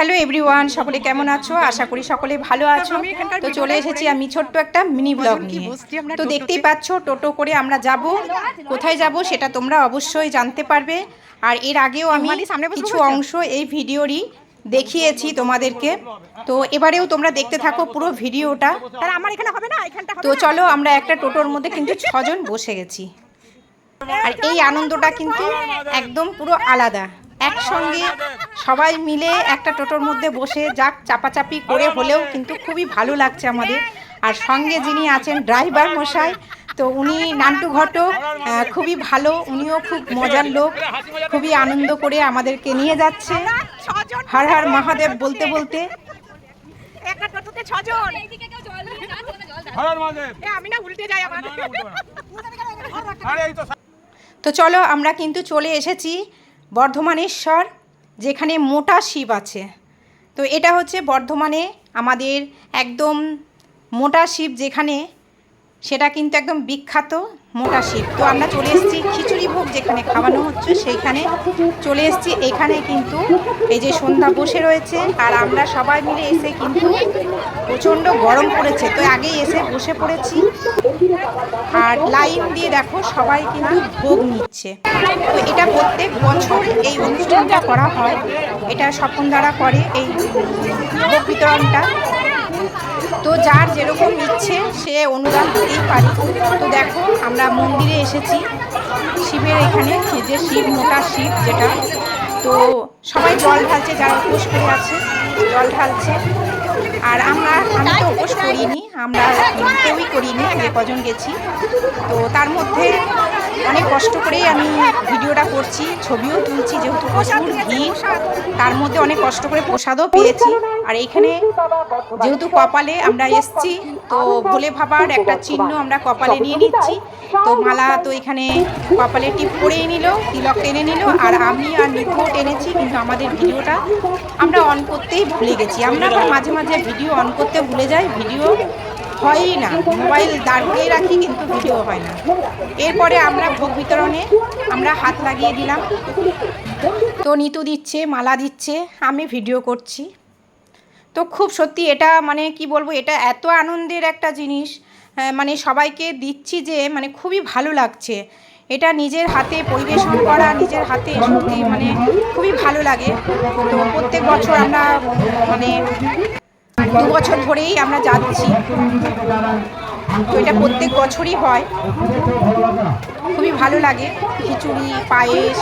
Hello everyone সকলে কেমন আছো? আশা করি সকলে ভালো আছো। তো চলে এসেছি আমি ছোট্ট একটা মিনি ব্লগ নিয়ে। তো দেখতেই পাচ্ছ টোটো করে আমরা যাব। কোথায় যাব সেটা তোমরা অবশ্যই জানতে পারবে। আর এর আগেও আমি কিছু অংশ এই ভিডিওরই দেখিয়েছি তোমাদেরকে। তো এবারেও তোমরা দেখতে থাকো পুরো ভিডিওটা। তাহলে আমার এখানে হবে না? এখানটা তো চলো আমরা একটা টোটোর মধ্যে কিন্তু ছজন বসে গেছি। আর এই আনন্দটা কিন্তু একদম পুরো আলাদা। একসঙ্গে সবাই মিলে একটা টোটোর মধ্যে বসে যাক চাপাচাপি করে হলেও কিন্তু খুবই ভালো লাগছে আমাদের। আর সঙ্গে যিনি আছেন ড্রাইভার মশাই তো উনি নান্টু ঘটক খুবই ভালো উনিও খুব মজার লোক খুবই আনন্দ করে আমাদেরকে নিয়ে যাচ্ছে। হর হর মহাদেব বলতে বলতে। একটা টোটোতে ছজন। হরার মাঝে এ আমি না উল্টে যাই আমার। আরে এই তো তো চলো আমরা কিন্তু চলে এসেছি। বর্ধমানেশ্বর যেখানে মোটা শিব আছে। তো এটা হচ্ছে বর্ধমানে আমাদের একদম মোটা শিব যেখানে সেটা কিন্তু একদম বিখ্যাত মোটা শিব। তো আমরা চলে এসেছি খিচুড়ি ভোগ যেখানে খাওয়ানো হচ্ছে, সেইখানে চলে এসেছি। এখানে কিন্তু এই যে সন্ধ্যা বসে রয়েছে আর আমরা সবাই মিলে এসে কিন্তু প্রচণ্ড গরম পড়েছে। তো আগেই এসে বসে পড়েছি আর লাইন দিয়ে দেখো সবাই কিন্তু ভোগ নিচ্ছে। তো এটা প্রত্যেক বছর এই অনুষ্ঠানটা করা হয়। এটা স্বপন দ্বারা করে এই ভোগ বিতরণটা। তো যার যেরকম ইচ্ছে, সে অনুদান দিতেই পারে। তো দেখো, আমরা মন্দিরে এসেছি। শিবের এখানে যে শিব, মোটা শিব যেটা। তো সবাই জল ঢালছে, যারা উপোস করে আছে, জল ঢালছে। আর আমরা, আমি তো উপোস করিনি, আমরা কেউই করিনি, যে কজন গেছি। তো তার মধ্যে অনেক কষ্ট করেই আমি ভিডিওটা করছি ছবিও তুলছি যেহেতু প্রচুর ভিড় তার মধ্যে অনেক কষ্ট করে প্রসাদও পেয়েছি। আর এইখানে যেহেতু কপালে আমরা এসছি তো ভোলে ভাবার একটা চিহ্ন আমরা কপালে নিয়ে নিচ্ছি। তো মালা তো এখানে কপালে টিপ পরেই নিল তিলক টেনে নিল আর আমি আর নিথুও টেনেছি কিন্তু আমাদের ভিডিওটা আমরা অন করতেই ভুলে গেছি। আমরা মাঝে মাঝে ভিডিও অন করতে ভুলে যাই ভিডিও হয়ই না, মোবাইল দাঁড়িয়ে রাখি কিন্তু ভিডিও হয় না। এরপরে আমরা ভোগ বিতরণে আমরা হাত লাগিয়ে দিলাম। তো নিতু দিচ্ছে, মালা দিচ্ছে, আমি ভিডিও করছি। তো খুব সত্যি এটা মানে কি বলব, এটা এত আনন্দের একটা জিনিস মানে সবাইকে দিচ্ছি যে মানে খুবই ভালো লাগছে। এটা নিজের হাতে পরিবেশন করা, নিজের হাতে সত্যি মানে খুবই ভালো লাগে। তো প্রত্যেক বছর আমরা মানে দু বছর ধরেই আমরা যাচ্ছি। তো এটা প্রত্যেক বছরই হয়। খুবই ভালো লাগে। খিচুড়ি, পায়েস,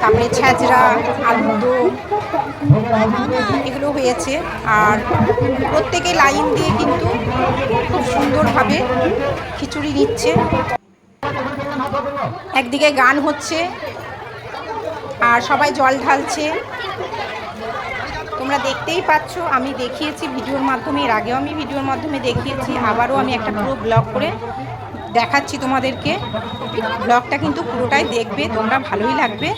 তারপরে ছ্যাঁচড়া আলুর দম এগুলো হয়েছে। আর প্রত্যেকে লাইন দিয়ে কিন্তু খুব সুন্দরভাবে খিচুড়ি নিচ্ছে। একদিকে গান হচ্ছে, আর সবাই জল ঢালছে। তোমরা দেখতেই পাচ্ছ, আমি দেখিয়েছি ভিডিওর মাধ্যমে, এর আগেও আমি ভিডিওর মাধ্যমে দেখিয়েছি, আবারও আমি একটা পুরো ব্লগ করে দেখাচ্ছি তোমাদেরকে। ব্লগটা কিন্তু পুরোটাই দেখবে, তোমরা ভালোই লাগবে।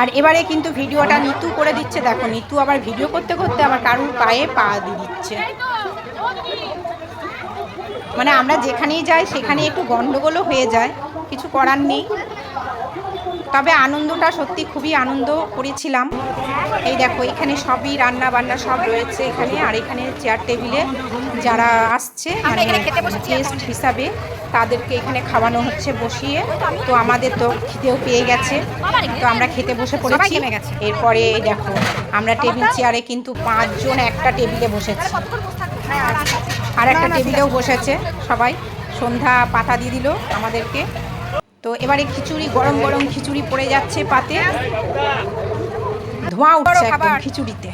আর এবারে কিন্তু ভিডিওটা নিতু করে দিচ্ছে, দেখো, নিতু আবার ভিডিও করতে করতে আবার কারুর পায়ে পা দিয়ে দিচ্ছে। মানে আমরা যেখানেই যাই সেখানে একটু গন্ডগোলও হয়ে যায়, কিছু করার নেই। তবে আনন্দটা সত্যি খুবই আনন্দ করেছিলাম। এই দেখো এখানে সবই রান্না বান্না সব রয়েছে এখানে আর এখানে চেয়ার টেবিলে যারা আসছে মানে গেস্ট হিসাবে তাদেরকে এখানে খাওয়ানো হচ্ছে বসিয়ে। তো আমাদের তো খিদেও পেয়ে গেছে। তো আমরা খেতে বসে পড়েছি। এরপরে দেখো আমরা টেবিল চেয়ারে কিন্তু পাঁচজন একটা টেবিলে বসেছি। আর একটা টেবিলেও বসেছে সবাই। সন্ধ্যা পাতা দিয়ে দিল আমাদেরকে। তো এবারে খিচুড়ি গরম গরম খিচুড়ি পড়ে যাচ্ছে পাতে। ধোঁয়া উঠছে একদম খিচুড়িতে।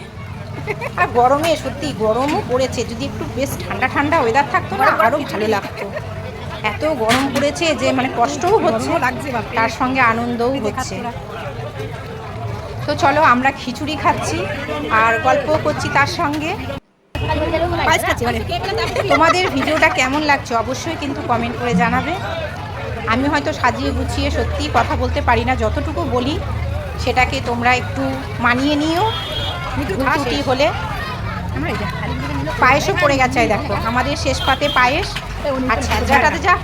আর গরমে সত্যি গরমও পড়েছে যদি একটু বেশ ঠান্ডা ঠান্ডা ওয়েদার থাকতো না আরও ভালো লাগতো। এত গরম পড়েছে যে মানে কষ্টও হচ্ছে লাগছে তার সঙ্গে আনন্দও হচ্ছে। তো চলো আমরা খিচুড়ি খাচ্ছি আর গল্পও করছি তার সঙ্গে। তোমাদের ভিডিওটা কেমন লাগছে অবশ্যই কিন্তু কমেন্ট করে জানাবে। আমি হয়তো সাজিয়ে গুছিয়ে সত্যিই কথা বলতে পারি না যতটুকু বলি সেটাকে তোমরা একটু মানিয়ে নিও। ঘুটি হলে পায়েসও পড়ে গেছে দেখো আমাদের শেষ পাতে পায়েস। আর ছ্যাঁচড়াটাতে যা।